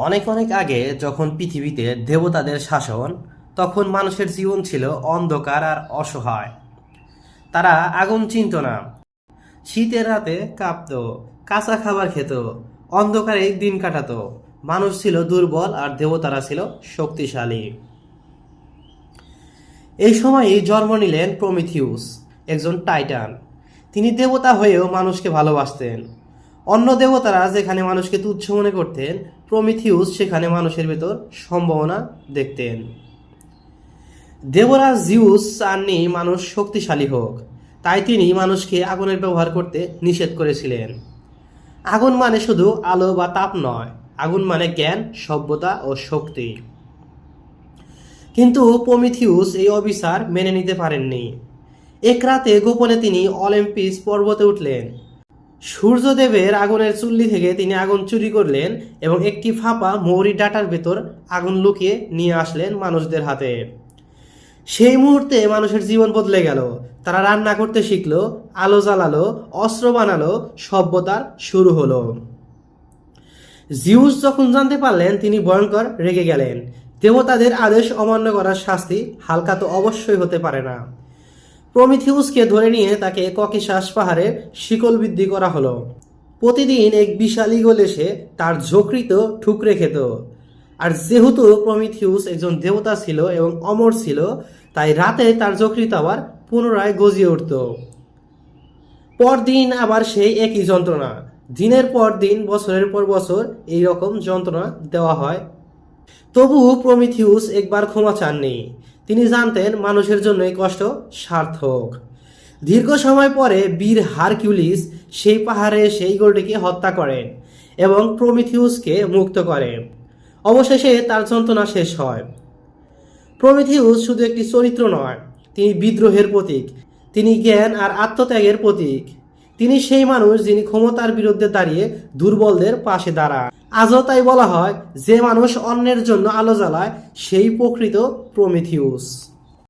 অনেক অনেক আগে যখন পৃথিবীতে দেবতাদের শাসন, তখন মানুষের জীবন ছিল অন্ধকার আর অসহায়। তারা আগুন চিনত না। শীতের রাতে কাঁপত, কাঁচা খাবার খেত, অন্ধকারে দিন কাটাতো। মানুষ ছিল দুর্বল আর দেবতারা ছিল শক্তিশালী। এই সময়ই জন্ম নিলেন প্রমিথিউস, একজন টাইটান। তিনি দেবতা হয়েও মানুষকে ভালোবাসতেন। অন্য দেবতারা যেখানে মানুষকে তুচ্ছ মনে করতেন প্রমিথিউস সেখানে মানুষের ভেতর সম্ভাবনা দেখতেন। দেবরাজ জিউস চাননি মানুষ শক্তিশালী হোক, তাই তিনি মানুষকে আগুনের ব্যবহার করতে নিষেধ করেছিলেন। আগুন মানে শুধু আলো বা তাপ নয়, আগুন মানে জ্ঞান, সভ্যতা ও শক্তি। কিন্তু প্রমিথিউস এই অবিচার মেনে নিতে পারেননি। এক রাতে গোপনে তিনি অলিম্পিস পর্বতে উঠলেন। সূর্যদেবের আগুনের চুল্লি থেকে তিনি আগুন চুরি করলেন এবং একটি ফাঁপা মৌরি ডাটার ভেতর আগুন লুকিয়ে নিয়ে আসলেন মানুষদের হাতে। সেই মুহূর্তে মানুষের জীবন বদলে গেল। তারা রান্না করতে শিখলো, আলো জ্বালালো, অস্ত্র বানালো, সভ্যতার শুরু হলো। জিউস যখন জানতে পারলেন তিনি ভয়ঙ্কর রেগে গেলেন। দেবতাদের আদেশ অমান্য করার শাস্তি হালকা তো অবশ্যই হতে পারে না। প্রমিথিউসকে ধরে নিয়ে তাকে ককেশাস পাহাড়ে শিকল বৃদ্ধি করা হলো। প্রতিদিন এক বিশাল ইগল এসে তার ঝোকরিত ঠুকরে খেত। আর যেহেতু প্রমিথিউস একজন দেবতা ছিল এবং অমর ছিল, তাই রাতে তার যকৃত আবার পুনরায় গজিয়ে উঠত। পরদিন আবার সেই একই যন্ত্রণা। দিনের পর দিন, বছরের পর বছর এই রকম যন্ত্রণা দেওয়া হয় তবু প্রমিথিউস একবার ক্ষমা চাননি। তিনি জানতেন মানুষের জন্য এই কষ্ট সার্থক। দীর্ঘ সময় পরে বীর হারকিউলিস সেই পাহাড়ে সেই গোলটিকে হত্যা করেন এবং প্রমিথিউসকে মুক্ত করে। অবশেষে তার যন্ত্রণা শেষ হয়। প্রমিথিউস শুধু একটি চরিত্র নয়, তিনি বিদ্রোহের প্রতীক, তিনি জ্ঞান আর আত্মত্যাগের প্রতীক। তিনি সেই মানুষ যিনি ক্ষমতার বিরুদ্ধে দাঁড়িয়ে দুর্বলদের পাশে দাঁড়ান। আজও তাই বলা হয় যে মানুষ অন্যের জন্য আলো জ্বালায় সেই প্রকৃত প্রমিথিউস।